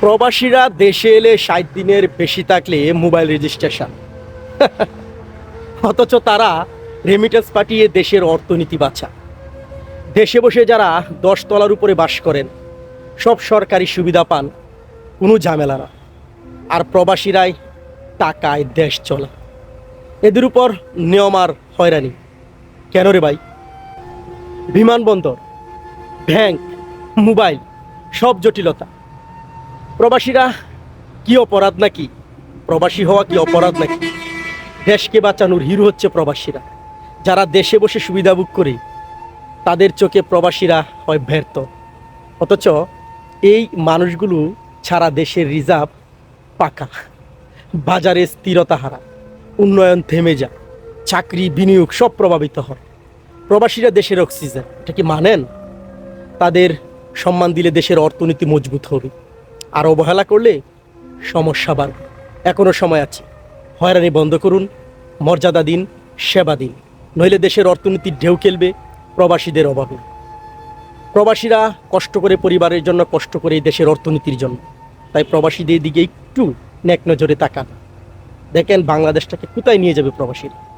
প্রবাসীরা দেশে এলে ষাট দিনের বেশি থাকলে মোবাইল রেজিস্ট্রেশন। অথচ তারা রেমিটেন্স পাঠিয়ে দেশের অর্থনীতি বাঁচা দেশে বসে যারা দশ তলার উপরে বাস করেন, সব সরকারি সুবিধা পান, কোনো ঝামেলা না। আর প্রবাসীরাই টাকায় দেশ চলে এদের উপর নিয়ম আর হয়রানি। কেন রে ভাই? বিমানবন্দর, ব্যাংক, মোবাইল, সব জটিলতা। প্রবাসীরা কি অপরাধ নাকি? প্রবাসী হওয়া কি অপরাধ নাকি? দেশকে বাঁচানোর হিরো হচ্ছে প্রবাসীরা। যারা দেশে বসে সুবিধা ভোগ করে, তাদের চোখে প্রবাসীরা হয় ব্যর্থ অথচ এই মানুষগুলো ছাড়া দেশের রিজার্ভ পাকা। বাজারে স্থিরতা হারা, উন্নয়ন থেমে যায়, চাকরি, বিনিয়োগ সব প্রভাবিত হয়। প্রবাসীরা দেশের অক্সিজেন, এটা কি মানেন? তাদের সম্মান দিলে দেশের অর্থনীতি মজবুত হবে। আর অবহেলা করলে সমস্যা বাড়বে। এখনও সময় আছে। হয়রানি বন্ধ করুন, মর্যাদা দিন, সেবা দিন। নইলে দেশের অর্থনীতির ঢেউ খেলবে প্রবাসীদের অভাবে। প্রবাসীরা কষ্ট করে পরিবারের জন্য কষ্ট করে দেশের অর্থনীতির জন্য। তাই প্রবাসীদের দিকে একটু ন্যাক নজরে তাকান। দেখেন বাংলাদেশটাকে কোথায় নিয়ে যাবে প্রবাসীরা?